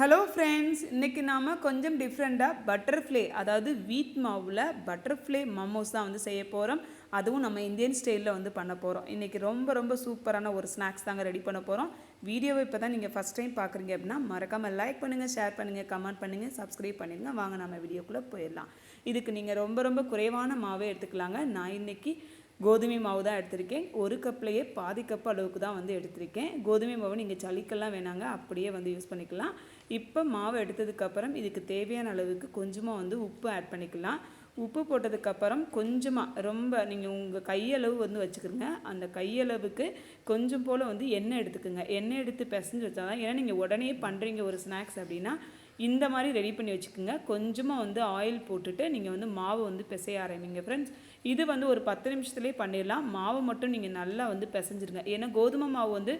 Hello friends இன்றைக்கி நாம் கொஞ்சம் டிஃப்ரெண்ட்டாக பட்டர்ஃப்ளை அதாவது வீட் மாவில் பட்டர்ஃப்ளை மமோஸ் தான் வந்து செய்ய போகிறோம் அதுவும் நம்ம இந்தியன் ஸ்டைலில் வந்து பண்ண போகிறோம் இன்றைக்கி ரொம்ப ரொம்ப சூப்பரான ஒரு ஸ்நாக்ஸ் தாங்க ரெடி பண்ண போகிறோம் வீடியோவை இப்போ தான் நீங்கள் ஃபஸ்ட் டைம் பார்க்குறீங்க அப்படின்னா மறக்காமல் லைக் பண்ணுங்கள் ஷேர் பண்ணுங்கள் கமெண்ட் பண்ணுங்கள் சப்ஸ்கிரைப் பண்ணிடுங்க. வாங்க நம்ம வீடியோக்குள்ளே போயிடலாம். இதுக்கு நீங்கள் ரொம்ப ரொம்ப குறைவான மாவே எடுத்துக்கலாங்க. நான் இன்றைக்கி கோதுமை மாவு தான் எடுத்திருக்கேன். ஒரு கப்லேயே பாதி கப் அளவுக்கு தான் வந்து எடுத்திருக்கேன். கோதுமை மாவு நீங்கள் சளிக்கெல்லாம் வேணாங்க அப்படியே வந்து யூஸ் பண்ணிக்கலாம். இப்போ மாவு எடுத்ததுக்கப்புறம் இதுக்கு தேவையான அளவுக்கு கொஞ்சமாக வந்து உப்பு ஆட் பண்ணிக்கலாம். உப்பு போட்டதுக்கப்புறம் கொஞ்சமாக ரொம்ப நீங்கள் உங்கள் கையளவு வந்து வச்சுக்கிறங்க அந்த கையளவுக்கு கொஞ்சம் போல் வந்து எண்ணெய் எடுத்துக்கோங்க. எண்ணெய் எடுத்து பிசைஞ்சு வச்சா தான் ஏன்னா நீங்கள் உடனே பண்ணுறீங்க ஒரு ஸ்நாக்ஸ் அப்படின்னா இந்த மாதிரி ரெடி பண்ணி வச்சுக்கோங்க. கொஞ்சமாக வந்து ஆயில் போட்டுட்டு நீங்கள் வந்து மாவு வந்து பிசைய ஆரம்பிங்க ஃப்ரெண்ட்ஸ் இது வந்து ஒரு பத்து நிமிஷத்துலேயே பண்ணிடலாம். மாவு மட்டும் நீங்கள் நல்லா வந்து பிசைஞ்சிருங்க. ஏன்னா கோதுமை மாவு வந்து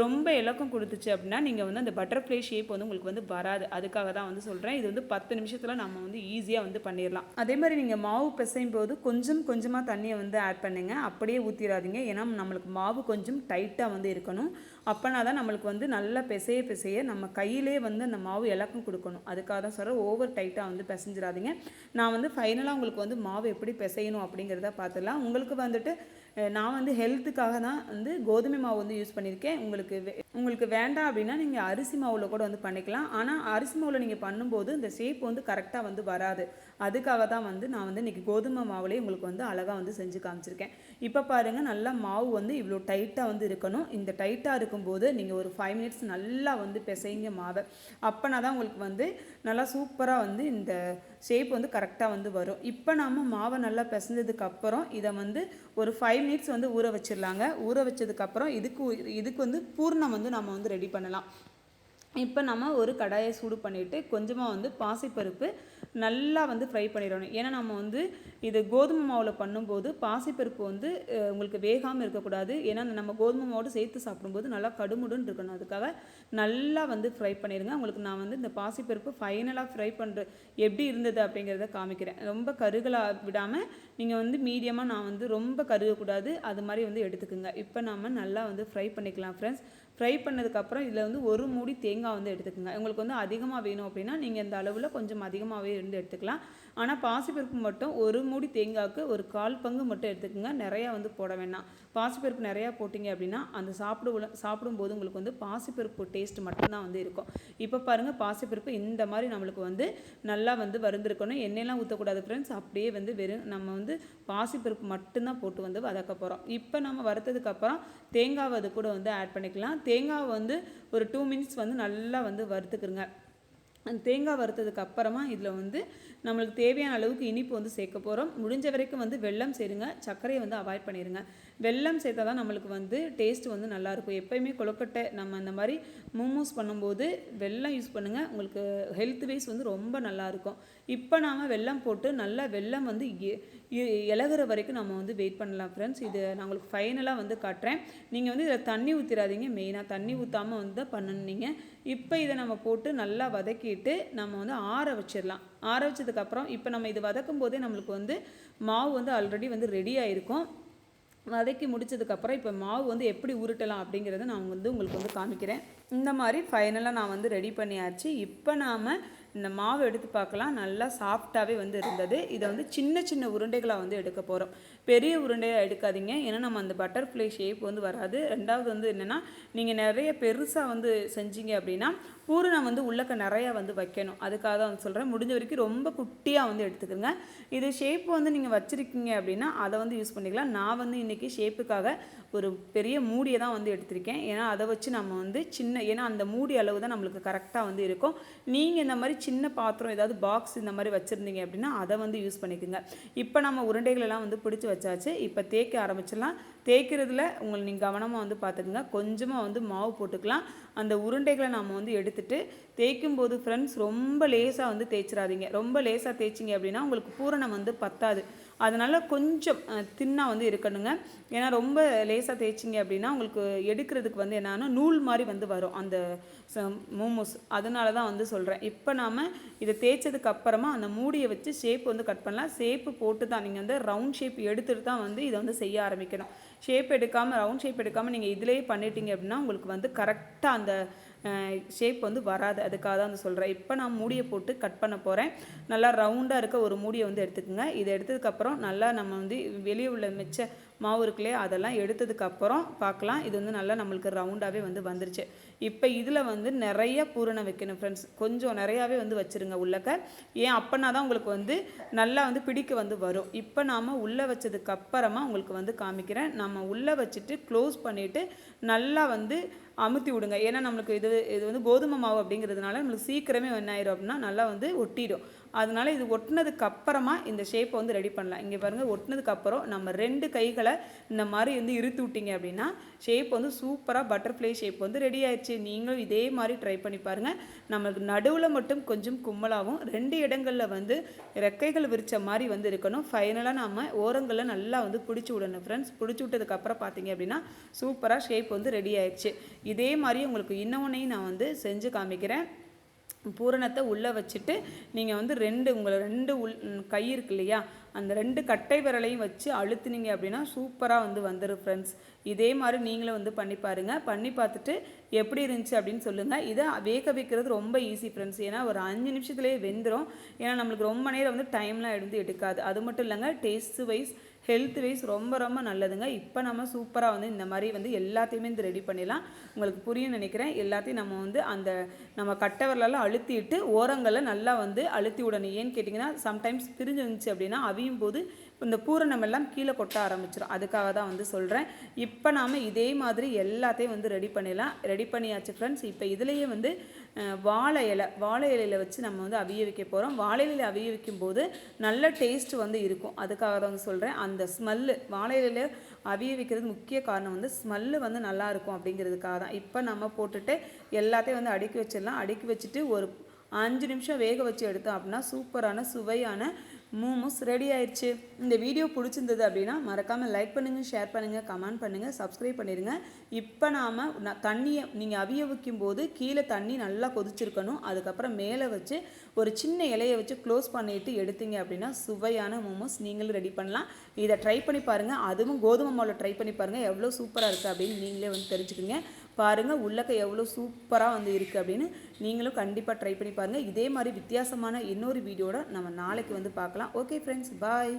ரொம்ப இலக்கம் கொடுத்துச்சு அப்படின்னா நீங்கள் வந்து அந்த பட்டர்ஃப்ளை ஷேப் வந்து உங்களுக்கு வந்து வராது. அதுக்காக தான் வந்து சொல்கிறேன் இது வந்து பத்து நிமிஷத்தில் நம்ம வந்து ஈஸியாக வந்து பண்ணிடலாம். அதே மாதிரி நீங்கள் மாவு பிசையும் போது கொஞ்சம் கொஞ்சமாக தண்ணியை வந்து ஆட் பண்ணுங்க. அப்படியே ஊற்றிடாதீங்க ஏன்னா நம்மளுக்கு மாவு கொஞ்சம் டைட்டாக வந்து இருக்கணும். அப்போனா தான் நம்மளுக்கு வந்து நல்லா பிசைய பிசைய நம்ம கையிலே வந்து அந்த மாவு இலக்கம் கொடுக்கணும். அதுக்காக தான் சொல்கிறேன் ஓவர் டைட்டாக வந்து பிசைஞ்சிடாதீங்க. நான் வந்து ஃபைனலாக உங்களுக்கு வந்து மாவு எப்படி பிசையணும் அப்படிங்கிறத பார்த்துடலாம். உங்களுக்கு வந்துட்டு நான் வந்து ஹெல்த்துக்காக தான் வந்து கோதுமை மாவு வந்து யூஸ் பண்ணியிருக்கேன். உங்களுக்கு வே- உங்களுக்கு வேண்டாம் அப்படின்னா நீங்கள் அரிசி மாவில் கூட வந்து பண்ணிக்கலாம். ஆனால் அரிசி மாவில் நீங்கள் பண்ணும்போது இந்த ஷேப் வந்து கரெக்டாக வந்து வராது. அதுக்காக தான் வந்து நான் வந்து இன்றைக்கி கோதுமை மாவுலேயே உங்களுக்கு வந்து அழகாக வந்து செஞ்சு காமிச்சிருக்கேன். இப்போ பாருங்கள் நல்லா மாவு வந்து இவ்வளோ டைட்டாக வந்து இருக்கணும். இந்த டைட்டாக இருக்கும்போது நீங்கள் ஒரு ஃபைவ் மினிட்ஸ் நல்லா வந்து பிசைங்க மாவை. அப்போனா தான் உங்களுக்கு வந்து நல்லா சூப்பராக வந்து இந்த ஷேப் வந்து கரெக்டாக வந்து வரும். இப்போ நாம் மாவை நல்லா பிசைஞ்சதுக்கு அப்புறம் இதை வந்து ஒரு ஃபைவ் மினிட்ஸ் வந்து ஊற வச்சிடலாங்க. ஊற வச்சதுக்கப்புறம் இதுக்கு இதுக்கு வந்து பூர்ணம் வந்து நம்ம வந்து ரெடி பண்ணலாம். இப்போ நம்ம ஒரு கடாயை சூடு பண்ணிவிட்டு கொஞ்சமாக வந்து பாசிப்பருப்பு நல்லா வந்து ஃப்ரை பண்ணிடணும். ஏன்னா நம்ம வந்து இது கோதுமை மாவில் பண்ணும்போது பாசிப்பருப்பு வந்து உங்களுக்கு வேகாமல் இருக்கக்கூடாது. ஏன்னா நம்ம கோதுமை மாவோடு சேர்த்து சாப்பிடும்போது நல்லா கடுமுடுன்னு இருக்கணும். அதுக்காக நல்லா வந்து ஃப்ரை பண்ணிடுங்க. உங்களுக்கு நான் வந்து இந்த பாசிப்பருப்பு ஃபைனலாக ஃப்ரை பண்ணுற எப்படி இருந்தது அப்படிங்கிறத காமிக்கிறேன். ரொம்ப கருகலாக விடாமல் நீங்கள் வந்து மீடியமாக நான் வந்து ரொம்ப கருகக்கூடாது. அது மாதிரி வந்து எடுத்துக்கோங்க. இப்போ நாம நல்லா வந்து ஃப்ரை பண்ணிக்கலாம் ஃப்ரெண்ட்ஸ் ஃப்ரை பண்ணதுக்கப்புறம் இதில் வந்து ஒரு மூடி தேங்காய் வந்து எடுத்துக்கோங்க. உங்களுக்கு வந்து அதிகமாக வேணும் அப்படின்னா நீங்கள் இந்த அளவில் கொஞ்சம் அதிகமாகவே இருந்து எடுத்துக்கலாம். ஆனால் பாசிப்பருப்பு மட்டும் ஒரு மூடி தேங்காய்க்கு ஒரு கால் பங்கு மட்டும் எடுத்துக்கோங்க. நிறையா வந்து போட வேணாம். பாசிப்பருப்பு நிறையா போட்டிங்க அப்படின்னா அந்த சாப்பிடு சாப்பிடும்போது உங்களுக்கு வந்து பாசிப்பருப்பு டேஸ்ட் மட்டும்தான் வந்து இருக்கும். இப்போ பாருங்கள் பாசிப்பருப்பு இந்த மாதிரி நம்மளுக்கு வந்து நல்லா வந்து வருந்திருக்கணும் எண்ணெயெல்லாம் ஊற்றக்கூடாது ஃப்ரெண்ட்ஸ் அப்படியே வந்து வெறும் நம்ம வந்து பாசிப்பருப்பு மட்டும்தான் போட்டு வந்து வதக்க போகிறோம் இப்போ நம்ம வறுத்ததுக்கப்புறம் தேங்காவை அது கூட வந்து ஆட் பண்ணிக்கலாம். தேங்காவை வந்து ஒரு டூ மினிட்ஸ் வந்து நல்லா வந்து வறுத்துக்குருங்க. அந்த தேங்காய் வறுத்ததுக்கு அப்புறமா இதில் வந்து நம்மளுக்கு தேவையான அளவுக்கு இனிப்பு வந்து சேர்க்க போகிறோம் முடிஞ்ச வரைக்கும் வந்து வெல்லம் சேருங்க. சர்க்கரையை வந்து அவாய்ட் பண்ணிடுங்க வெல்லம் சேர்த்தா தான் நம்மளுக்கு வந்து டேஸ்ட் வந்து நல்லாயிருக்கும் எப்போயுமே கொழுக்கட்டை நம்ம அந்த மாதிரி மோமோஸ் பண்ணும்போது வெல்லம் யூஸ் பண்ணுங்கள் உங்களுக்கு ஹெல்த் வைஸ் வந்து ரொம்ப நல்லாயிருக்கும் இப்போ நாம் வெல்லம் போட்டு நல்லா வெள்ளம் வந்து இலகுற வரைக்கும் நம்ம வந்து வெயிட் பண்ணலாம் ஃப்ரெண்ட்ஸ் இது நான் உங்களுக்கு ஃபைனலாக வந்து காட்டுறேன். நீங்கள் வந்து இதில் தண்ணி ஊற்றிடாதீங்க மெயினாக தண்ணி ஊற்றாமல் வந்து தான் இப்போ இதை நம்ம போட்டு நல்லா வதக்கிட்டு நம்ம வந்து ஆற வச்சிடலாம் ஆற வச்சதுக்கப்புறம் இப்போ நம்ம இது வதக்கும் போதே நம்மளுக்கு வந்து மாவு வந்து ஆல்ரெடி வந்து ரெடி ஆகிருக்கும் வதக்கி முடிச்சதுக்கப்புறம் இப்போ மாவு வந்து எப்படி உருட்டலாம் அப்படிங்கிறத நான் வந்து உங்களுக்கு வந்து காமிக்கிறேன். இந்த மாதிரி ஃபைனலாக நான் வந்து ரெடி பண்ணியாச்சு. இப்போ நாம் இந்த மாவு எடுத்து பார்க்கலாம். நல்லா சாஃப்டாகவே வந்து இருந்தது. இதை வந்து சின்ன சின்ன உருண்டைகளாக வந்து எடுக்க போகிறோம் பெரிய உருண்டையாக எடுக்காதீங்க. ஏன்னா நம்ம அந்த பட்டர்ஃப்ளை ஷேப் வந்து வராது. ரெண்டாவது வந்து என்னென்னா நீங்கள் நிறைய பெருசாக வந்து செஞ்சீங்க அப்படின்னா பூரணம் வந்து உள்ளக்க நிறையா வந்து வைக்கணும். அதுக்காக தான் வந்து சொல்கிறேன் முடிஞ்ச வரைக்கும் ரொம்ப குட்டியாக வந்து எடுத்துக்கோங்க. இது ஷேப் வந்து நீங்கள் வச்சுருக்கீங்க அப்படின்னா அதை வந்து யூஸ் பண்ணிக்கலாம். நான் வந்து இன்றைக்கி ஷேப்புக்காக ஒரு பெரிய மூடியை தான் வந்து எடுத்திருக்கேன். ஏன்னா அதை வச்சு நம்ம வந்து சின்ன ஏன்னா அந்த மூடி அளவு தான் நம்மளுக்கு கரெக்டாக வந்து இருக்கும். நீங்கள் இந்த மாதிரி சின்ன பாத்திரம் ஏதாவது பாக்ஸ் இந்த மாதிரி வச்சுருந்தீங்க அப்படின்னா அதை வந்து யூஸ் பண்ணிக்கோங்க. இப்போ நம்ம உருண்டைகளெல்லாம் வந்து பிடிச்சி வச்சாச்சு. இப்போ தேய்க்க ஆரம்பிச்சிடலாம். தேய்க்கிறதுல உங்களை நீங்கள் கவனமாக வந்து பார்த்துக்குங்க கொஞ்சமாக வந்து மாவு போட்டுக்கலாம். அந்த உருண்டைகளை நம்ம வந்து எடுத்துட்டு தேய்க்கும் போது ஃப்ரெண்ட்ஸ் ரொம்ப லேசாக வந்து தேய்ச்சிடாதீங்க. ரொம்ப லேசாக தேய்ச்சிங்க அப்படின்னா உங்களுக்கு பூரணம் வந்து பத்தாது. அதனால் கொஞ்சம் தின்னாக வந்து இருக்கணுங்க. ஏன்னா ரொம்ப லேசாக தேய்ச்சிங்க அப்படின்னா உங்களுக்கு எடுக்கிறதுக்கு வந்து என்னன்னா நூல் மாதிரி வந்து வரும். அந்த மோமோஸ். அதனால தான் வந்து சொல்கிறேன் இப்போ நாம் இதை தேய்ச்சதுக்கு அப்புறமா அந்த மூடியை வச்சு ஷேப் வந்து கட் பண்ணலாம். ஷேப்பு போட்டு தான் நீங்கள் வந்து ரவுண்ட் ஷேப் எடுத்துகிட்டு தான் வந்து இதை வந்து செய்ய ஆரம்பிக்கணும். ஷேப் எடுக்காமல் ரவுண்ட் ஷேப் எடுக்காமல் நீங்கள் இதிலேயே பண்ணிட்டீங்க அப்படின்னா உங்களுக்கு வந்து கரெக்டாக அந்த ஷேப் வந்து வராது. அதுக்காக தான் வந்து சொல்கிறேன் இப்போ நான் மூடியை போட்டு கட் பண்ண போகிறேன் நல்லா ரவுண்டாக இருக்க ஒரு மூடியை வந்து எடுத்துக்கோங்க. இதை எடுத்ததுக்கப்புறம் நல்லா நம்ம வந்து வெளியே உள்ள மிச்ச மாவு இருக்குல்லையே அதெல்லாம் எடுத்ததுக்கப்புறம் பார்க்கலாம். இது வந்து நல்லா நம்மளுக்கு ரவுண்டாகவே வந்து வந்துருச்சு. இப்போ இதில் வந்து நிறைய பூரணம் வைக்கணும் ஃப்ரெண்ட்ஸ் கொஞ்சம் நிறையாவே வந்து வச்சுருங்க உள்ளக்க. ஏன் அப்போனா தான் உங்களுக்கு வந்து நல்லா வந்து பிடிக்க வந்து வரும். இப்போ நாம் உள்ளே வச்சதுக்கப்புறமா உங்களுக்கு வந்து காமிக்கிறேன். நம்ம உள்ளே வச்சுட்டு க்ளோஸ் பண்ணிவிட்டு நல்லா வந்து அமுத்தி விடுங்க. ஏன்னா நம்மளுக்கு இது இது வந்து கோதுமை மாவு அப்படிங்கிறதுனால நம்மளுக்கு சீக்கிரமே என்ன ஆயிரும் அப்படின்னா நல்லா வந்து ஒட்டிடும். அதனால இது ஒட்டினதுக்கு அப்புறமா இந்த ஷேப்பை வந்து ரெடி பண்ணலாம். இங்கே பாருங்கள் ஒட்டினதுக்கு அப்புறம் நம்ம ரெண்டு கைகளை இந்த மாதிரி வந்து இறுத்து விட்டீங்க அப்படின்னா ஷேப் வந்து சூப்பராக பட்டர்ஃப்ளை ஷேப் வந்து ரெடி ஆயிடுச்சு நீங்களும் இதே மாதிரி ட்ரை பண்ணி பாருங்கள் நம்மளுக்கு நடுவில் மட்டும் கொஞ்சம் கும்மலாகவும் ரெண்டு இடங்களில் வந்து ரெக்கைகள் விரிச்ச மாதிரி வந்து இருக்கணும். ஃபைனலாக நம்ம ஓரங்களில் நல்லா வந்து பிடிச்சி விடணும் ஃப்ரெண்ட்ஸ் பிடிச்சி விட்டதுக்கப்புறம் பார்த்தீங்க அப்படின்னா சூப்பராக ஷேப் வந்து ரெடி ஆயிடுச்சு இதே மாதிரி உங்களுக்கு இன்னொன்னையும் நான் வந்து செஞ்சு காமிக்கிறேன். பூரணத்தை உள்ளே வச்சுட்டு நீங்கள் வந்து ரெண்டு உங்களை ரெண்டு உள் கை இருக்கு இல்லையா? அந்த ரெண்டு கட்டை விரலையும் வச்சு அழுத்துனீங்க அப்படின்னா சூப்பராக வந்து வந்துடும் ஃப்ரெண்ட்ஸ் இதே மாதிரி நீங்களும் வந்து பண்ணி பாருங்கள் பண்ணி பார்த்துட்டு எப்படி இருந்துச்சு அப்படின்னு சொல்லுங்கள் இதை வேக வைக்கிறது ரொம்ப ஈஸி ஃப்ரெண்ட்ஸ் ஏன்னா ஒரு அஞ்சு நிமிஷத்துலேயே வெந்துடும் ஏன்னா நம்மளுக்கு ரொம்ப நேரம் வந்து டைம்லாம் எடுத்து எடுக்காது. அது மட்டும் இல்லைங்க டேஸ்ட் வைஸ் ஹெல்த் வைஸ் ரொம்ப ரொம்ப நல்லதுங்க. இப்போ நம்ம சூப்பராக வந்து இந்த மாதிரி வந்து எல்லாத்தையுமே இந்த ரெடி பண்ணிடலாம். உங்களுக்கு புரியும் நினைக்கிறேன். எல்லாத்தையும் நம்ம வந்து அந்த நம்ம கட்டவரலாம் அழுத்திட்டு ஓரங்களில் நல்லா வந்து அழுத்தி விடணும். ஏன்னு கேட்டிங்கன்னா சம்டைம்ஸ் பிரிஞ்சு இருந்துச்சு அப்படின்னா அவியும் போது இந்த பூரணம் எல்லாம் கீழே கொட்ட ஆரம்பிச்சிடும் அதுக்காக தான் வந்து சொல்கிறேன் இப்போ நாம் இதே மாதிரி எல்லாத்தையும் வந்து ரெடி பண்ணிடலாம். ரெடி பண்ணியாச்சு ஃப்ரெண்ட்ஸ் இப்போ இதுலேயே வந்து வாழை இலை வாழை இலையில வச்சு நம்ம வந்து அவிய வைக்க போகிறோம் வாழை இலையில அவிய வைக்கும்போது நல்ல டேஸ்ட் வந்து இருக்கும். அதுக்காக தான் வந்து சொல்கிறேன் அந்த ஸ்மெல்லு வாழை இலையில அவிய வைக்கிறது முக்கிய காரணம் வந்து ஸ்மெல்லு வந்து நல்லாயிருக்கும் அப்படிங்கிறதுக்காக தான். இப்போ நம்ம போட்டுட்டு எல்லாத்தையும் வந்து அடுக்கி வச்சிடலாம். அடுக்கி வச்சுட்டு ஒரு அஞ்சு நிமிஷம் வேக வச்சு எடுத்தோம் அப்படின்னா சூப்பரான சுவையான மோமோஸ் ரெடி ஆயிடுச்சு இந்த வீடியோ பிடிச்சிருந்தது அப்படின்னா மறக்காமல் லைக் பண்ணுங்கள் ஷேர் பண்ணுங்கள் கமெண்ட் பண்ணுங்கள் சப்ஸ்கிரைப் பண்ணிடுங்க இப்போ நாம் தண்ணியை நீங்கள் அவிய வைக்கும் போது கீழே தண்ணி நல்லா கொதிச்சிருக்கணும். அதுக்கப்புறம் மேலே வச்சு ஒரு சின்ன இலையை வச்சு க்ளோஸ் பண்ணிட்டு எடுத்தீங்க அப்படின்னா சுவையான மோமோஸ் நீங்களும் ரெடி பண்ணலாம். இதை ட்ரை பண்ணி பாருங்கள் அதுவும் கோதுமை மாவில் ட்ரை பண்ணி பாருங்கள் எவ்வளோ சூப்பராக இருக்குது அப்படின்னு நீங்களே வந்து தெரிஞ்சுக்கோங்க. பாருங்கள் உள்ளக்க எவ்வளோ சூப்பராக வந்து இருக்குது அப்படின்னு நீங்களும் கண்டிப்பாக ட்ரை பண்ணி பாருங்கள் இதே மாதிரி வித்தியாசமான இன்னொரு வீடியோட நம்ம நாளைக்கு வந்து பார்க்கலாம். Okay friends bye